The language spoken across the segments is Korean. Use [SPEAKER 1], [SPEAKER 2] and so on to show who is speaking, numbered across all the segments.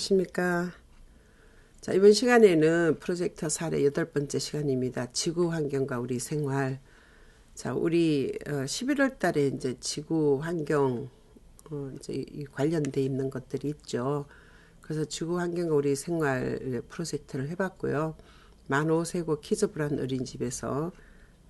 [SPEAKER 1] 안녕하십니까. 자, 이번 시간에는 프로젝트 사례 여덟 번째 시간입니다. 지구 환경과 우리 생활. 자, 우리 어, 11월 달에 이제 지구 환경 어, 이제 이 관련돼 있는 것들이 있죠. 그래서 지구 환경과 우리 생활 프로젝트를 해봤고요. 만 5세고 키즈브란 어린집에서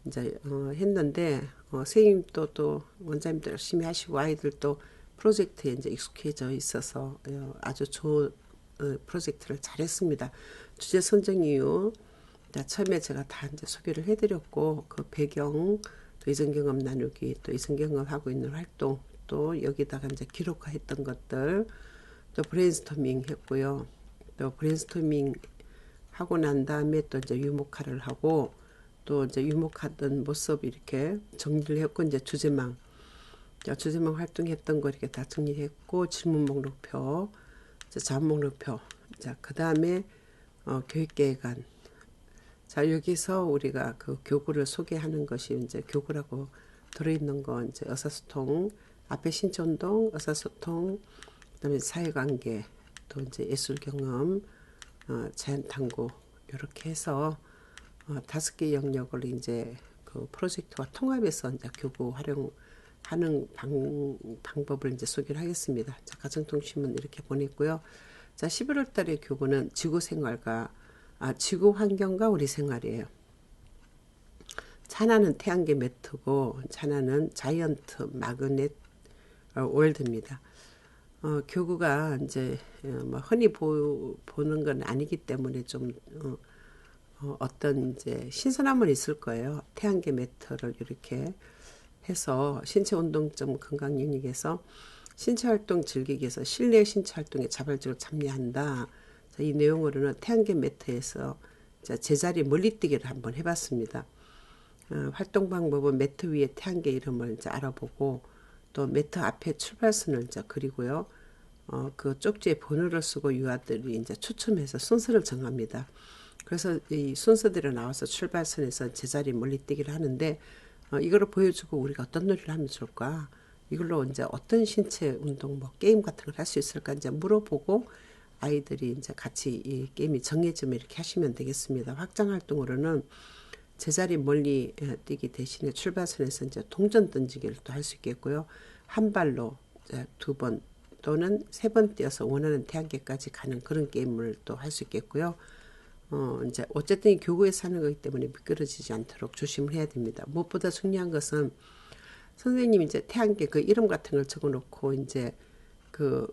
[SPEAKER 1] 이제 어, 했는데 어, 선생님도 또 원장님도 열심히 하시고 아이들도 프로젝트에 이제 익숙해져 있어서 어, 아주 좋은 어, 프로젝트를 잘했습니다. 주제 선정 이유 처음에 제가 다 이제 소개를 해드렸고 그 배경 또 이전 경험 나누기 또 이전 경험 하고 있는 활동 또 여기다가 이제 기록화했던 것들 또 브레인스토밍 했고요. 또 브레인스토밍 하고 난 다음에 또 이제 유목화를 하고 또 이제 유목하던 모습 이렇게 정리를 했고 이제 주제망 주제망 활동했던 거 이렇게 다 정리했고 질문 목록표 자문 목록표. 자그 다음에 어, 교육계획안 자 여기서 우리가 그 교구를 소개하는 것이 이제 교구라고 들어있는 건 이제 의사소통 앞에 신촌동 의사소통 그다음에 사회관계 또 이제 예술 경험 어, 자연 탐구 이렇게 해서 어, 다섯 개 영역을 이제 그 프로젝트와 통합해서 이제 교구 활용 하는 방, 방법을 이제 소개를 하겠습니다. 자, 가정통신문 이렇게 보냈고요. 자, 11월 달의 교구는 지구 생활과 아, 지구 환경과 우리 생활이에요. 차나는 태양계 매트고 차나는 자이언트 마그넷 어, 월드입니다. 어, 교구가 이제 어, 뭐 흔히 보, 보는 건 아니기 때문에 좀 어, 어, 어떤 이제 신선함은 있을 거예요. 태양계 매트를 이렇게 해서 신체 운동점 건강 유닉에서 신체 활동 즐기기 위해서 실내 신체 활동에 자발적으로 참여한다. 이 내용으로는 태양계 매트에서 제자리 멀리뛰기를 한번 해봤습니다. 어, 활동 방법은 매트 위에 태양계 이름을 이제 알아보고 또 매트 앞에 출발선을 이제 그리고요. 어, 그 쪽지에 번호를 쓰고 유아들이 이제 추첨해서 순서를 정합니다. 그래서 이 순서대로 나와서 출발선에서 제자리 멀리뛰기를 하는데 어, 이거를 보여주고 우리가 어떤 놀이를 하면 좋을까? 이걸로 이제 어떤 신체 운동 뭐 게임 같은 걸 할 수 있을까 이제 물어보고 아이들이 이제 같이 이 게임이 정해지면 이렇게 하시면 되겠습니다. 확장 활동으로는 제자리 멀리 어, 뛰기 대신에 출발선에서 이제 동전 던지기를 또 할 수 있겠고요. 한 발로 두 번 또는 세 번 뛰어서 원하는 태양계까지 가는 그런 게임을 또 할 수 있겠고요. 어, 이제 어쨌든 교구에 사는 거기 때문에 미끄러지지 않도록 조심을 해야 됩니다. 무엇보다 중요한 것은 선생님이 이제 태양계 그 이름 같은 걸 적어 놓고 이제 그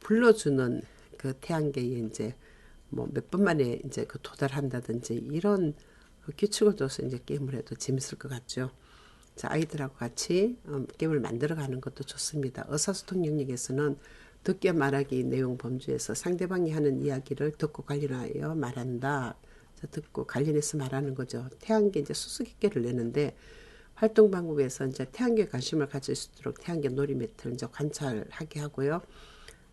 [SPEAKER 1] 불러주는 그 태양계에 이제 뭐 몇 번 만에 이제 그 도달한다든지 이런 그 규칙을 둬서 이제 게임을 해도 재밌을 것 같죠. 자, 아이들하고 같이 어, 게임을 만들어 가는 것도 좋습니다. 의사소통 영역에서는 듣기 말하기 내용 범주에서 상대방이 하는 이야기를 듣고 관련하여 말한다. 듣고 관련해서 말하는 거죠. 태양계 이제 수수께끼를 내는데 활동 방법에서 이제 태양계 관심을 가질 수 있도록 태양계 놀이 매트를 이제 관찰하게 하고요.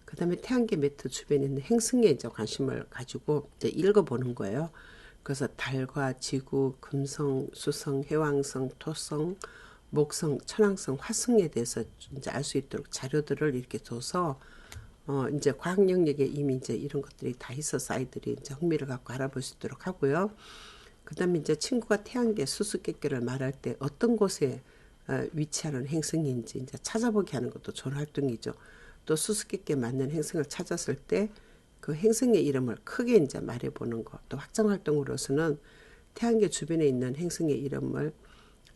[SPEAKER 1] 그 다음에 태양계 매트 주변에 있는 행성에 이제 관심을 가지고 이제 읽어보는 거예요. 그래서 달과 지구, 금성, 수성, 해왕성, 토성, 목성, 천왕성, 화성에 대해서 이제 알 수 있도록 자료들을 이렇게 둬서 어 이제 과학 영역에 이미 이제 이런 것들이 다 있어서 아이들이 이제 흥미를 갖고 알아볼 수 있도록 하고요. 그 다음에 이제 친구가 태양계 수수께끼를 말할 때 어떤 곳에 어, 위치하는 행성인지 이제 찾아보게 하는 것도 좋은 활동이죠. 또 수수께끼에 맞는 행성을 찾았을 때 그 행성의 이름을 크게 이제 말해보는 것. 또 확장 활동으로서는 태양계 주변에 있는 행성의 이름을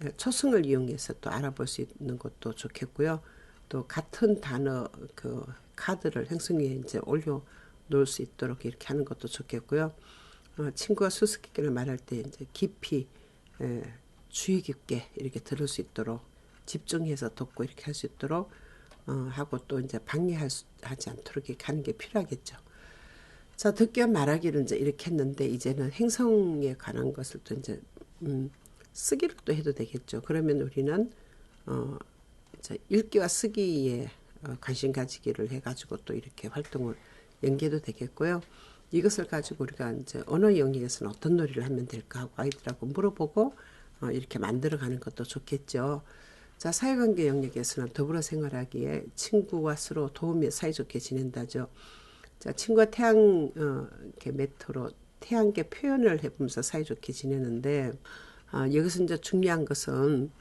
[SPEAKER 1] 어, 초성을 이용해서 또 알아볼 수 있는 것도 좋겠고요. 또 같은 단어 그 카드를 행성 위에 이제 올려 놓을 수 있도록 이렇게 하는 것도 좋겠고요. 어, 친구가 수수께끼를 말할 때 이제 깊이 에, 주의 깊게 이렇게 들을 수 있도록 집중해서 듣고 이렇게 할 수 있도록 어, 하고 또 이제 방해하지 않도록 이렇게 하는 게 필요하겠죠. 자, 듣기와 말하기를 이제 이렇게 했는데 이제는 행성에 관한 것을 또 이제 음, 쓰기를 또 해도 되겠죠. 그러면 우리는 어, 읽기와 쓰기에 어, 관심 가지기를 해가지고 또 이렇게 활동을 연계도 되겠고요. 이것을 가지고 우리가 이제 언어 영역에서는 어떤 놀이를 하면 될까 하고 아이들하고 물어보고 어, 이렇게 만들어가는 것도 좋겠죠. 자, 사회관계 영역에서는 더불어 생활하기에 친구와 서로 도우며 사이좋게 지낸다죠. 자, 친구가 태양 어, 이렇게 메토로 태양계 표현을 해보면서 사이좋게 지내는데 아, 여기서 이제 중요한 것은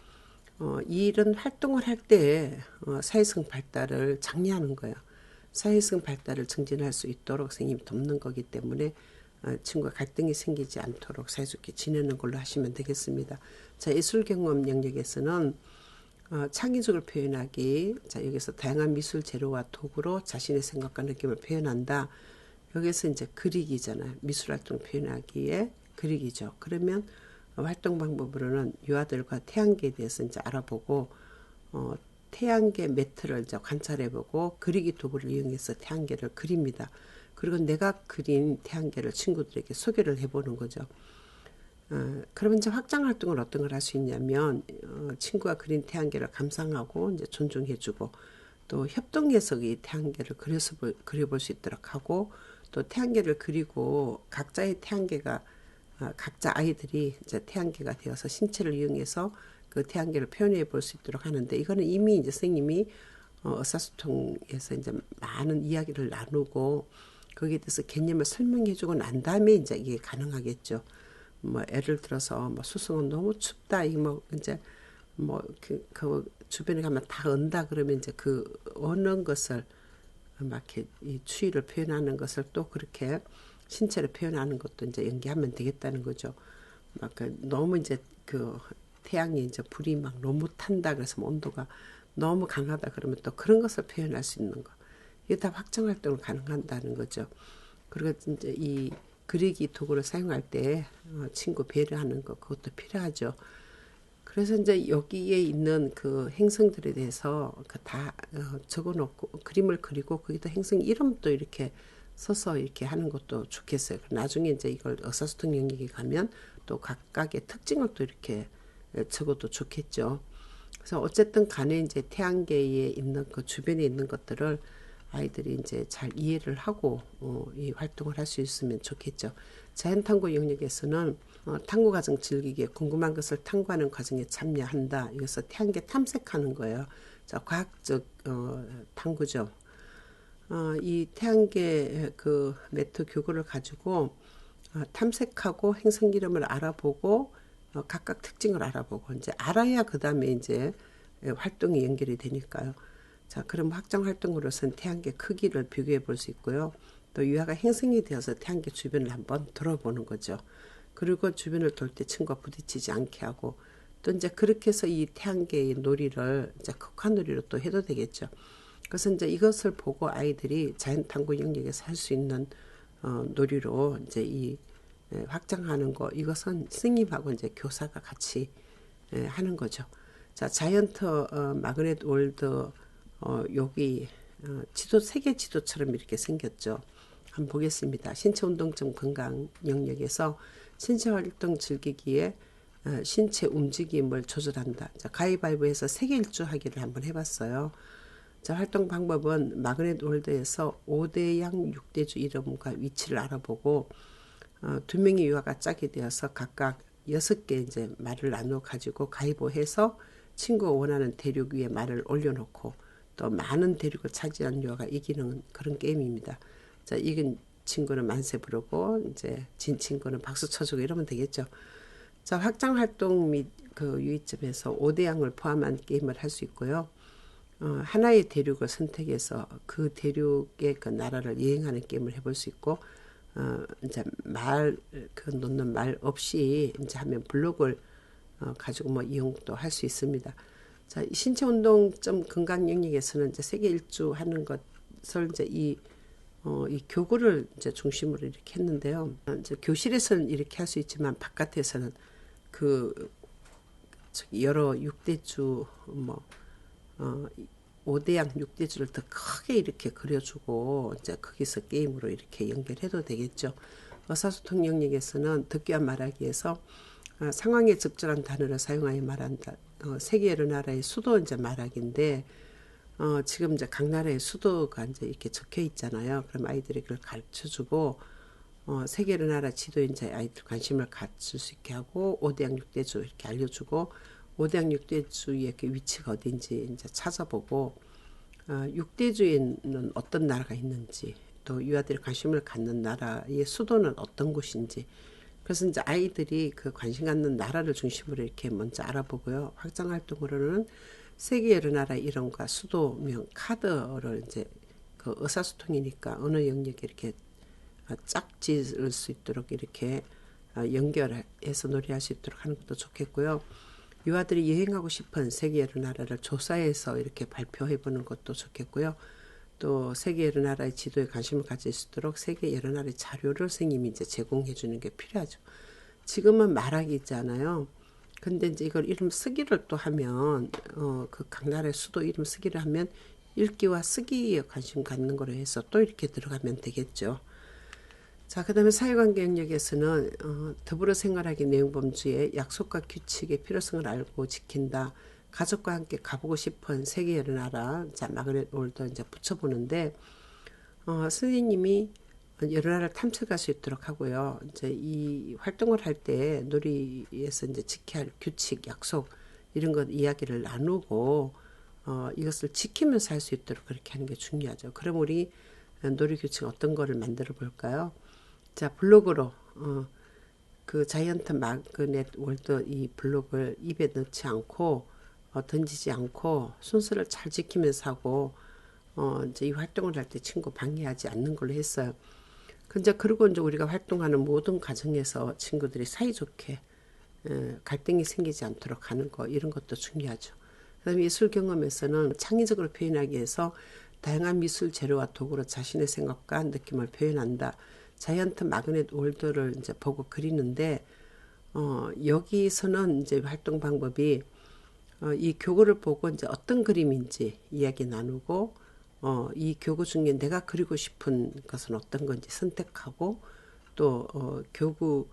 [SPEAKER 1] 어, 이런 활동을 할 때 어, 사회성 발달을 장려하는 거예요. 사회성 발달을 증진할 수 있도록 선생님이 돕는 거기 때문에 어, 친구가 갈등이 생기지 않도록 사이좋게 지내는 걸로 하시면 되겠습니다. 자, 예술 경험 영역에서는 어, 창의적을 표현하기. 자, 여기서 다양한 미술 재료와 도구로 자신의 생각과 느낌을 표현한다. 여기서 이제 그리기잖아요. 미술 활동 표현하기에 그리기죠. 그러면 활동 방법으로는 유아들과 태양계에 대해서 이제 알아보고 어, 태양계 매트를 이제 관찰해보고 그리기 도구를 이용해서 태양계를 그립니다. 그리고 내가 그린 태양계를 친구들에게 소개를 해보는 거죠. 어, 그러면 이제 확장 활동을 어떤 걸 할 수 있냐면 어, 친구가 그린 태양계를 감상하고 이제 존중해주고 또 협동해서 이 태양계를 그려서 그려볼 수 있도록 하고 또 태양계를 그리고 각자의 태양계가 어, 각자 아이들이 이제 태양계가 되어서 신체를 이용해서 그 태양계를 표현해 볼 수 있도록 하는데 이거는 이미 이제 선생님이 어, 의사소통에서 이제 많은 이야기를 나누고 거기에 대해서 개념을 설명해주고 난 다음에 이제 이게 가능하겠죠. 뭐 예를 들어서 뭐 수성은 너무 춥다 이뭐 이제 뭐그 그 주변에 가면 다 언다 그러면 이제 그 어는 것을 막 이렇게 이 추위를 표현하는 것을 또 그렇게 신체를 표현하는 것도 이제 연기하면 되겠다는 거죠. 막그 너무 이제 그 태양이 이제 불이 막 너무 탄다 그래서 뭐 온도가 너무 강하다 그러면 또 그런 것을 표현할 수 있는 거. 이게 다 확정 활동을 가능한다는 거죠. 그리고 이제 이 그리기 도구를 사용할 때 어, 친구 배려하는 것 그것도 필요하죠. 그래서 이제 여기에 있는 그 행성들에 대해서 그다 어, 적어놓고 그림을 그리고 거기다 행성 이름도 이렇게 서서 이렇게 하는 것도 좋겠어요. 나중에 이제 이걸 의사소통 영역에 가면 또 각각의 특징을 또 이렇게 적어도 좋겠죠. 그래서 어쨌든 간에 이제 태양계에 있는 그 주변에 있는 것들을 아이들이 이제 잘 이해를 하고 어, 이 활동을 할 수 있으면 좋겠죠. 자연탐구 영역에서는 어, 탐구 과정 즐기기에 궁금한 것을 탐구하는 과정에 참여한다. 이것을 태양계 탐색하는 거예요. 자, 과학적 어, 탐구죠. 어, 이 태양계 그 메트 교구를 가지고 어, 탐색하고 행성 이름을 알아보고 어, 각각 특징을 알아보고 이제 알아야 그 다음에 이제 활동이 연결이 되니까요. 자, 그럼 확장 활동으로선 태양계 크기를 비교해 볼 수 있고요. 또 유아가 행성이 되어서 태양계 주변을 한번 돌아보는 거죠. 그리고 주변을 돌 때 친구가 부딪히지 않게 하고 또 이제 그렇게 해서 이 태양계의 놀이를 이제 극화 놀이로 또 해도 되겠죠. 그래서 이제 이것을 보고 아이들이 자연 탐구 영역에서 할 수 있는 어, 놀이로 이제 이 예, 확장하는 거 이것은 스님하고 이제 교사가 같이 예, 하는 거죠. 자 자이언트 어, 마그넷 월드 어, 여기 어, 지도 세계 지도처럼 이렇게 생겼죠. 한번 보겠습니다. 신체 운동점 건강 영역에서 신체 활동 즐기기에 어, 신체 움직임을 조절한다. 자, 가위바위보해서 세계 일주 하기를 한번 해봤어요. 자, 활동 방법은 마그넷 월드에서 5대 양 6대주 이름과 위치를 알아보고 어, 두 명의 유아가 짝이 되어서 각각 여섯 개 이제 말을 나눠 가지고 가위보해서 친구가 원하는 대륙 위에 말을 올려놓고 또 많은 대륙을 차지한 유아가 이기는 그런 게임입니다. 자, 이긴 친구는 만세 부르고 이제 진 친구는 박수 쳐주고 이러면 되겠죠. 자, 확장 활동 및 그 유의점에서 5대 양을 포함한 게임을 할 수 있고요. 어, 하나의 대륙을 선택해서 그 대륙의 그 나라를 여행하는 게임을 해볼 수 있고 어, 이제 말, 그 놓는 말 없이 이제 하면 블록을 어, 가지고 뭐 이용도 할 수 있습니다. 자, 신체 운동점 건강 영역에서는 이제 세계 일주 하는 것을 이제 이, 어, 이 교구를 이제 중심으로 이렇게 했는데요. 이제 교실에서는 이렇게 할 수 있지만 바깥에서는 그 여러 육대주 뭐, 어, 5대양 6대주를 더 크게 이렇게 그려주고 이제 거기서 게임으로 이렇게 연결해도 되겠죠. 의사소통 영역에서는 듣기와 말하기에서 어, 상황에 적절한 단어를 사용하여 말한다. 어, 세계 여러 나라의 수도 이제 말하기인데 어, 지금 이제 각 나라의 수도가 이제 이렇게 적혀 있잖아요. 그럼 아이들이 그걸 가르쳐 주고 어, 세계 여러 나라 지도에 이제 아이들 관심을 갖출 수 있게 하고 5대양 6대주 이렇게 알려주고 5대양 6대주의 그 위치가 어딘지 이제 찾아보고 어, 6대주에는 어떤 나라가 있는지 또 유아들이 관심을 갖는 나라의 수도는 어떤 곳인지 그래서 이제 아이들이 그 관심 갖는 나라를 중심으로 이렇게 먼저 알아보고요. 확장 활동으로는 세계 여러 나라 이름과 수도명 카드를 이제 그 의사소통이니까 언어 영역에 이렇게 짝지을 수 있도록 이렇게 연결해서 놀이할 수 있도록 하는 것도 좋겠고요. 유아들이 여행하고 싶은 세계 여러 나라를 조사해서 이렇게 발표해 보는 것도 좋겠고요. 또 세계 여러 나라의 지도에 관심을 가질 수 있도록 세계 여러 나라의 자료를 선생님이 이제 제공해 주는 게 필요하죠. 지금은 말하기 있잖아요. 근데 이제 이걸 이름 쓰기를 또 하면 어 그 각 나라의 수도 이름 쓰기를 하면 읽기와 쓰기에 관심 갖는 거로 해서 또 이렇게 들어가면 되겠죠. 자, 그 다음에 사회관계 영역에서는 어, 더불어 생활하기 내용범주의 약속과 규칙의 필요성을 알고 지킨다. 가족과 함께 가보고 싶은 세계 여러 나라, 자, 마그넷 올더 이제 붙여보는데, 어, 선생님이 여러 나라를 탐색할 수 있도록 하고요. 이제 이 활동을 할 때 놀이에서 이제 지켜야 할 규칙, 약속, 이런 것 이야기를 나누고, 어, 이것을 지키면서 할 수 있도록 그렇게 하는 게 중요하죠. 그럼 우리 놀이 규칙 어떤 거를 만들어 볼까요? 자 블로그로 어, 그 자이언트 마그넷 월드 이 블록을 입에 넣지 않고 어, 던지지 않고 순서를 잘 지키면서 하고 어, 이제 이 활동을 할 때 친구 방해하지 않는 걸로 했어요. 근데 그리고 이제 우리가 활동하는 모든 과정에서 친구들이 사이좋게 에, 갈등이 생기지 않도록 하는 거 이런 것도 중요하죠. 그다음에 예술 경험에서는 창의적으로 표현하기 위해서 다양한 미술 재료와 도구로 자신의 생각과 느낌을 표현한다. 자이언트 마그넷 월드를 이제 보고 그리는데 어, 여기서는 이제 활동 방법이 어, 이 교구를 보고 이제 어떤 그림인지 이야기 나누고 어, 이 교구 중에 내가 그리고 싶은 것은 어떤 건지 선택하고 또 어, 교구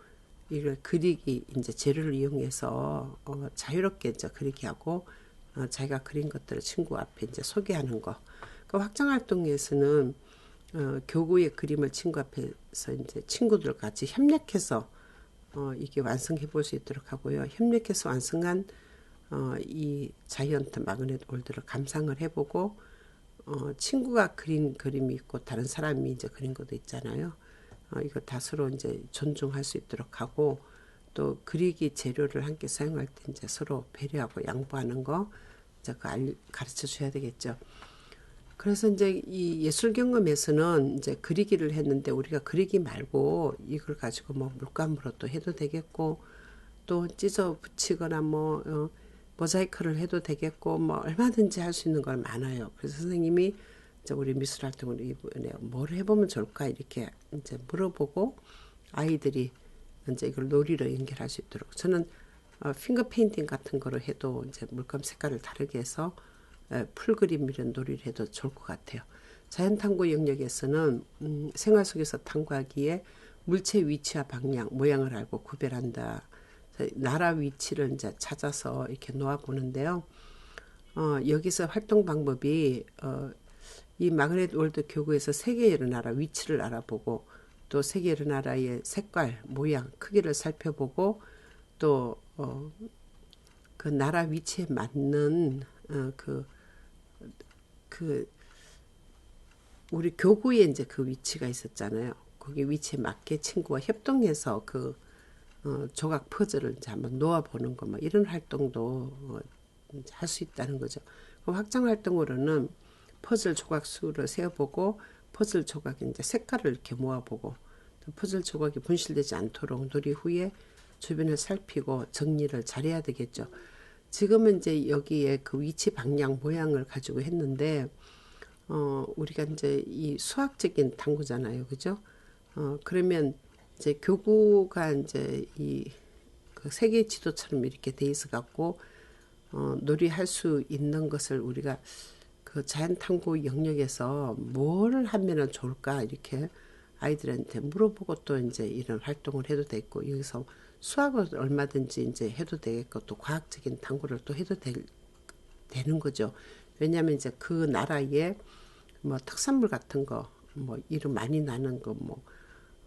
[SPEAKER 1] 이를 그리기 이제 재료를 이용해서 어, 자유롭게 이제 그리기 하고 어, 자기가 그린 것들을 친구 앞에 이제 소개하는 거. 그 확장 활동에서는 어, 교구의 그림을 친구 앞에서 이제 친구들 같이 협력해서 어, 이게 완성해 볼 수 있도록 하고요. 협력해서 완성한 어, 이 자이언트 마그넷 올드를 감상을 해보고 어, 친구가 그린 그림이 있고 다른 사람이 이제 그린 것도 있잖아요. 어, 이거 다 서로 이제 존중할 수 있도록 하고 또 그리기 재료를 함께 사용할 때 이제 서로 배려하고 양보하는 거 이제 그 가르쳐 줘야 되겠죠. 그래서 이제 이 예술 경험에서는 이제 그리기를 했는데 우리가 그리기 말고 이걸 가지고 뭐 물감으로 또 해도 되겠고 또 찢어 붙이거나 뭐 어, 모자이크를 해도 되겠고 뭐 얼마든지 할 수 있는 걸 많아요. 그래서 선생님이 이제 우리 미술 활동을 이번에 뭘 해보면 좋을까 이렇게 이제 물어보고 아이들이 이제 이걸 놀이로 연결할 수 있도록 저는 어, 핑거 페인팅 같은 거로 해도 이제 물감 색깔을 다르게 해서 풀그림 이런 놀이를 해도 좋을 것 같아요. 자연탐구 영역에서는 음, 생활 속에서 탐구하기에 물체 위치와 방향, 모양을 알고 구별한다. 나라 위치를 이제 찾아서 이렇게 놓아 보는데요. 어, 여기서 활동 방법이 어, 이 마그넷 월드 교구에서 세계 여러 나라 위치를 알아보고 또 세계 여러 나라의 색깔, 모양, 크기를 살펴보고 또 어, 그 나라 위치에 맞는 어, 그 그 우리 교구에 이제 그 위치가 있었잖아요. 거기 위치에 맞게 친구와 협동해서 그 어, 조각 퍼즐을 이제 한번 놓아보는 거, 뭐 이런 활동도 어, 할수 있다는 거죠. 확장 활동으로는 퍼즐 조각 수를 세어보고 퍼즐 조각의 이제 색깔을 이렇게 모아보고 퍼즐 조각이 분실되지 않도록 놀이 후에 주변을 살피고 정리를 잘해야 되겠죠. 지금은 이제 여기에 그 위치 방향 모양을 가지고 했는데 어 우리가 이제 이 수학적인 탐구잖아요. 그죠? 어 그러면 이제 교구가 이제 이 그 세계 지도처럼 이렇게 돼 있어 갖고 어 놀이할 수 있는 것을 우리가 그 자연 탐구 영역에서 뭘 하면은 좋을까 이렇게 아이들한테 물어보고 또 이제 이런 활동을 해도 되고 여기서 수학을 얼마든지 이제 해도 되겠고 또 과학적인 탐구를 또 해도 될, 되는 거죠. 왜냐하면 이제 그 나라의 뭐 특산물 같은 거, 뭐 이름 많이 나는 거, 뭐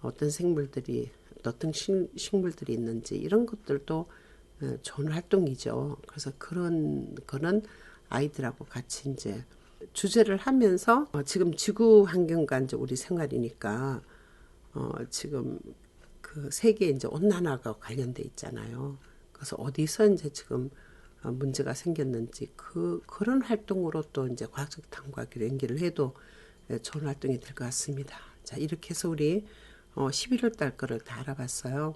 [SPEAKER 1] 어떤 생물들이 어떤 식, 식물들이 있는지 이런 것들도 어, 좋은 활동이죠. 그래서 그런 거는 아이들하고 같이 이제 주제를 하면서 어, 지금 지구 환경과 이제 우리 생활이니까 어, 지금 그 세계 이제 온난화가 관련돼 있잖아요. 그래서 어디서 이제 지금 어, 문제가 생겼는지 그 그런 활동으로 또 이제 과학적 탐구하기로 연기를 해도 예, 좋은 활동이 될 것 같습니다. 자 이렇게 해서 우리 어, 11월 달 거를 다 알아봤어요.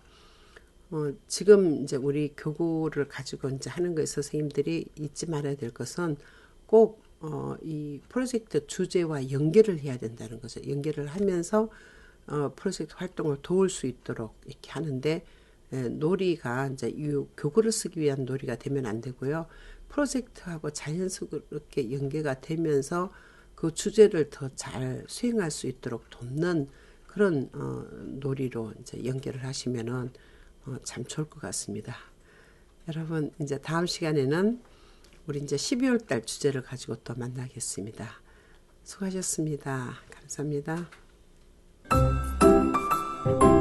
[SPEAKER 1] 어, 지금 이제 우리 교구를 가지고 이제 하는 거에 선생님들이 잊지 말아야 될 것은 꼭, 어, 이 프로젝트 주제와 연결을 해야 된다는 거죠. 연결을 하면서, 어, 프로젝트 활동을 도울 수 있도록 이렇게 하는데, 에, 놀이가 이제 이 교구를 쓰기 위한 놀이가 되면 안 되고요. 프로젝트하고 자연스럽게 연계가 되면서 그 주제를 더 잘 수행할 수 있도록 돕는 그런 어, 놀이로 이제 연결을 하시면은 어, 참 좋을 것 같습니다. 여러분 이제 다음 시간에는 우리 이제 12월 달 주제를 가지고 또 만나겠습니다. 수고하셨습니다. 감사합니다. thank you